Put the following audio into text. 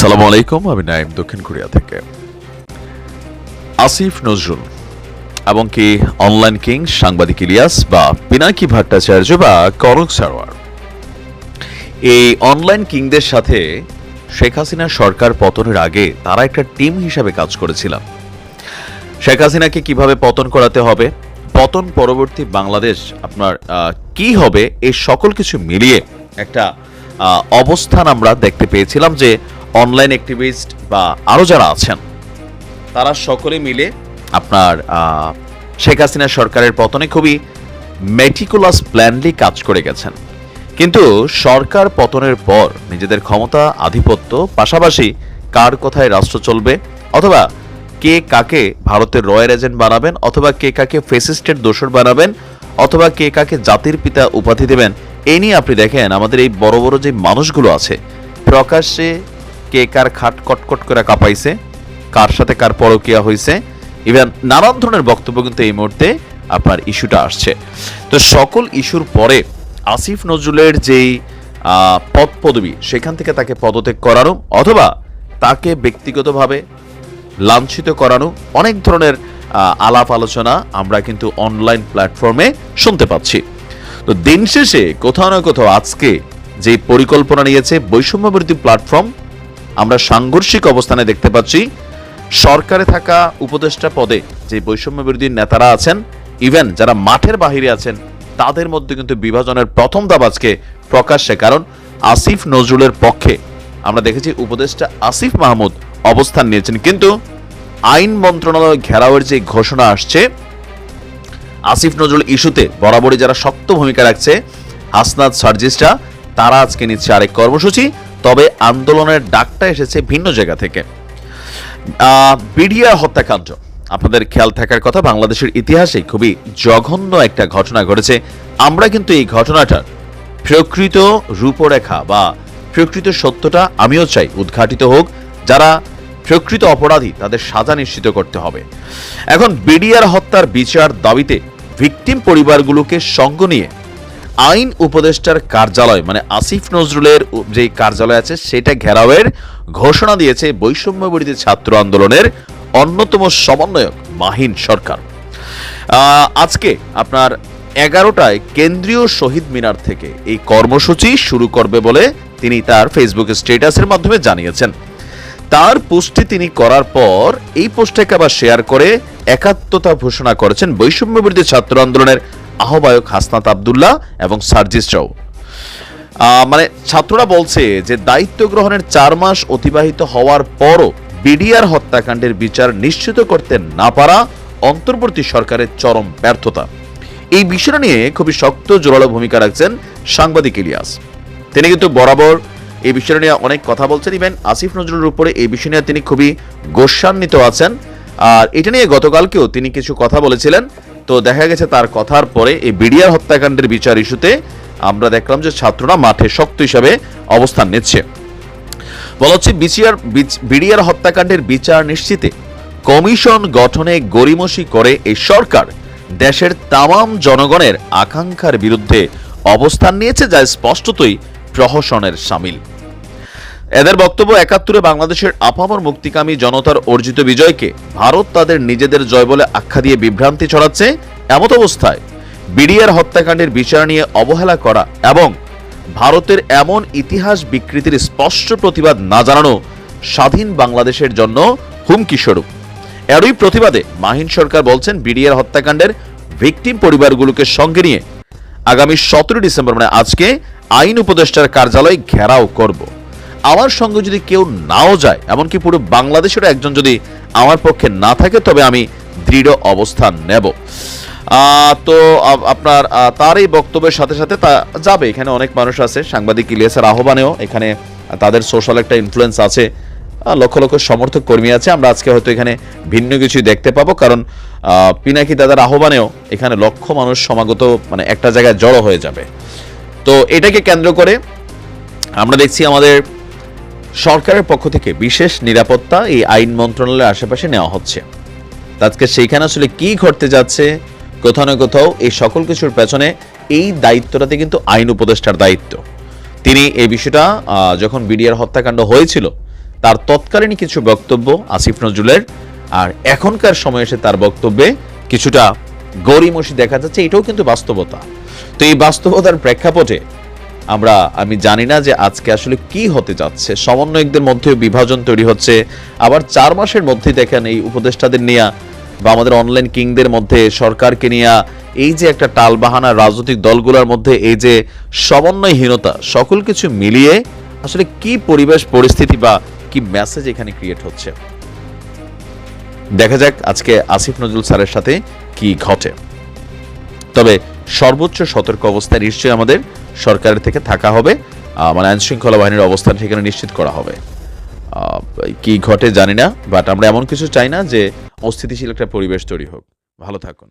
আসসালামু আলাইকুম, আমি নাইম দক্ষিণ কোরিয়া থেকে। আসিফ নজরুল। এবং কি অনলাইন কিং সাংবাদিক ইলিয়াস বা পিনাকি ভট্টাচার্য বা করক সারওয়ার এই অনলাইন কিংদের সাথে শেখ হাসিনা সরকার পতনের আগে তারা একটা টিম হিসাবে কাজ করেছিলাম। শেখ হাসিনাকে কীভাবে পতন করাতে হবে? পতন পরবর্তী বাংলাদেশ আপনার কি হবে? এই সকল কিছু মিলিয়ে একটা অবস্থান আমরা দেখতে পেয়েছিলাম যে অনলাইন অ্যাক্টিভিস্ট বা আরও যারা আছেন, তারা সকলে মিলে আপনার শেখ হাসিনা সরকারের পতনে খুবই মেটিকুলাস প্ল্যানলি কাজ করে গেছেন। কিন্তু সরকার পতনের পর নিজেদের ক্ষমতা, আধিপত্য, পাশাপাশি কার কথায় রাষ্ট্র চলবে, অথবা কে কাকে ভারতের রয়্যাল এজেন্ট বানাবেন, অথবা কে কাকে ফেসিস্টের দোষর বানাবেন, অথবা কে কাকে জাতির পিতা উপাধি দেবেন এই নিয়ে আপনি দেখেন আমাদের এই বড় বড় যে মানুষগুলো আছে, প্রকাশ্যে কে কার খাট কটকট করে কাঁপাইছে, কার সাথে কার পরকিয়া হয়েছে ইভেন নানান ধরনের বক্তব্য কিন্তু এই মুহূর্তে আপনার ইস্যুটা আসছে। তো সকল ইস্যুর পরে আসিফ নজরুলের যেই পদ পদবি, সেখান থেকে তাকে পদত্যাগ করানো অথবা তাকে ব্যক্তিগতভাবে লাঞ্ছিত করানো অনেক ধরনের আলাপ আলোচনা আমরা কিন্তু অনলাইন প্ল্যাটফর্মে শুনতে পাচ্ছি। তো দিন শেষে কোথাও না কোথাও আজকে যে পরিকল্পনা নিয়েছে বৈষম্যবিরোধী প্ল্যাটফর্ম আমরা সাংঘর্ষিক অবস্থানে দেখতে পাচ্ছি, সরকারে থাকা উপদেষ্টা পদে যে বৈষম্য বিরোধী নেতারা আছেন ইভেন যারা মাঠের বাহিরে আছেন, তাদের মধ্যে কিন্তু বিভাজনের প্রথম দাব আজকে প্রকাশ্যে। কারণ আসিফ নজরুলের পক্ষে আমরা দেখেছি উপদেষ্টা আসিফ মাহমুদ অবস্থান নিয়েছেন। কিন্তু আইন মন্ত্রণালয় ঘেরাওয়ের যে ঘোষণা আসছে, আসিফ নজরুল ইস্যুতে বরাবরই যারা শক্ত ভূমিকা রাখছে, হাসনাত সার্জিসটা তারা আজকে নিচ্ছে আরেক কর্মসূচি। তবে আন্দোলনের ডাকটা এসেছে ভিন্ন জায়গা থেকে। বিডিআর হত্যাকাণ্ড। আপনাদের খেয়াল থাকার কথা, বাংলাদেশের ইতিহাসে খুবই জঘন্য একটা ঘটনা ঘটেছে। আমরা কিন্তু এই ঘটনাটার প্রকৃত রূপরেখা বা প্রকৃত সত্যটা আমিও চাই উদ্ঘাটিত হোক। যারা প্রকৃত অপরাধী, তাদের সাজা নিশ্চিত করতে হবে। এখন বিডিআর হত্যার বিচার দাবিতে ভিকটিম পরিবারগুলোকে সঙ্গ নিয়ে আইন উপদেষ্টার কার্যালয় মানে আসিফ নজরুলের যে কার্যালয় আছে, সেটা ঘেরাওয়ের ঘোষণা দিয়েছে বৈষম্য বিরোধী ছাত্র আন্দোলনের অন্যতম সমন্বয়ক মাহিন সরকার। আজকে আপনার এগারোটায় কেন্দ্রীয় শহীদ মিনার থেকে এই কর্মসূচি শুরু করবে বলে তিনি তার ফেসবুক স্ট্যাটাসের মাধ্যমে জানিয়েছেন। তার পোস্টটি তিনি করার পর এই পোস্টটাকে আবার শেয়ার করে একাত্মতা ঘোষণা করেছেন বৈষম্য বিরোধী ছাত্র আন্দোলনের আহ্বায়ক হাসনাত আবদুল্লাহ এবং সার্জিস রাও আহ, মানে ছাত্ররা বলছে যে দায়িত্ব গ্রহণের চার মাস অতিবাহিত হওয়ার পরও বিডিআর হত্যাকাণ্ডের বিচার নিশ্চিত করতে না পারা অন্তর্বর্তী সরকারের চরম ব্যর্থতা। এই বিষয়টা নিয়ে খুবই শক্ত জোরালো ভূমিকা রাখছেন সাংবাদিক ইলিয়াস। তিনি কিন্তু বরাবর এই বিষয়টা নিয়ে অনেক কথা বলছেন। ইভেন আসিফ নজরুলের উপরে এই বিষয় নিয়ে তিনি খুবই গোস্বান্বিত আছেন। আর এটা নিয়ে গতকালকেও তিনি কিছু কথা বলেছিলেন। তো দেখা গেছে তার কথার পরে এই বিডিআর হত্যাকাণ্ডের বিচার ইস্যুতে আমরা দেখলাম যে ছাত্ররা মাঠে শক্ত হিসাবে অবস্থান নিচ্ছে। বলা হচ্ছে বিসিআর বিডিআর হত্যাকাণ্ডের বিচার নিশ্চিতে কমিশন গঠনে গরিমসি করে এই সরকার দেশের তামাম জনগণের আকাঙ্ক্ষার বিরুদ্ধে অবস্থান নিয়েছে, যা স্পষ্টতই প্রহসনের সামিল। এদের বক্তব্য একাত্তরে বাংলাদেশের আপামর মুক্তিকামী জনতার অর্জিত বিজয়কে ভারত তাদের নিজেদের জয় বলে আখ্যা দিয়ে বিভ্রান্তি ছড়াচ্ছে এমত অবস্থায় বিডিআর হত্যাকাণ্ডের বিচার নিয়ে অবহেলা করা এবং ভারতের এমন ইতিহাস বিকৃতির স্পষ্ট প্রতিবাদ না জানানো স্বাধীন বাংলাদেশের জন্য হুমকি স্বরূপ। এরই প্রতিবাদে মাহিন সরকার বলছেন, বিডিআর হত্যাকাণ্ডের ভিকটিম পরিবারগুলোকে সঙ্গে নিয়ে আগামী সতেরো ডিসেম্বর মানে আজকে, আইন উপদেষ্টার কার্যালয় ঘেরাও করব। আমার সঙ্গে যদি কেউ নাও যায়, এমনকি পুরো বাংলাদেশের একজন যদি আমার পক্ষে না থাকে, তবে আমি দৃঢ় অবস্থান নেব। তো আপনার তার এই বক্তব্যের সাথে সাথে তা যাবে। এখানে অনেক মানুষ আছে, সাংবাদিক ইলিয়াসের আহ্বানেও এখানে তাদের সোশ্যাল একটা ইনফ্লুয়েন্স আছে। লক্ষ লক্ষ সমর্থক কর্মী আছে। আমরা আজকে হয়তো এখানে ভিন্ন কিছু দেখতে পাবো। কারণ পিনাকি দাদার আহ্বানেও এখানে লক্ষ মানুষ সমাগত মানে একটা জায়গায় জড়ো হয়ে যাবে। তো এটাকে কেন্দ্র করে আমরা দেখছি আমাদের সরকারের পক্ষ থেকে বিশেষ নিরাপত্তা এই আইন মন্ত্রণালয়ের আশেপাশে নেওয়া হচ্ছে। আজকে সেইখানে আসলে কি ঘটতে যাচ্ছে, কোথাও না কোথাও এই সকল কিছুর পেছনে এই দায়িত্বটাতে কিন্তু আইন উপদেষ্টার দায়িত্ব। তিনি এই বিষয়টা যখন বিডিআর হত্যাকাণ্ড হয়েছিল, তার তৎকালীন কিছু বক্তব্য আসিফ নজরুলের, আর এখনকার সময়ে এসে তার বক্তব্যে কিছুটা গরিমসি দেখা যাচ্ছে, এটাও কিন্তু বাস্তবতা। তো এই বাস্তবতার প্রেক্ষাপটে আমরা, আমি জানি না যে আজকে আসলে কি হতে যাচ্ছে। সমন্বয়কদের মধ্যে বিভাজন তৈরি হচ্ছে। আবার চার মাসের মধ্যে দেখেন এই উপদেষ্টাদের নিয়ে বা আমাদের অনলাইন কিংদের মধ্যে, সরকারকে নিয়ে এই যে একটা টালবাহানা রাজনৈতিক দলগুলোর মধ্যে এই যে সমন্বয়হীনতা, সকল কিছু মিলিয়ে আসলে কি পরিবেশ, পরিস্থিতি বা কি মেসেজ এখানে ক্রিয়েট হচ্ছে? দেখা যাক আজকে আসিফ নজরুল স্যারের সাথে কি ঘটে। তবে সর্বোচ্চ সতর্ক অবস্থায় নিশ্চয়ই আমাদের। সরকারের থেকে থাকা হবে। মানে আইন শৃঙ্খলা বাহিনীর অবস্থান সেখানে নিশ্চিত করা হবে। কি ঘটে জানি না বাট আমরা এমন কিছু চাই না যে অস্থিতিশীল একটা পরিবেশ তৈরি হোক। ভালো থাকুন।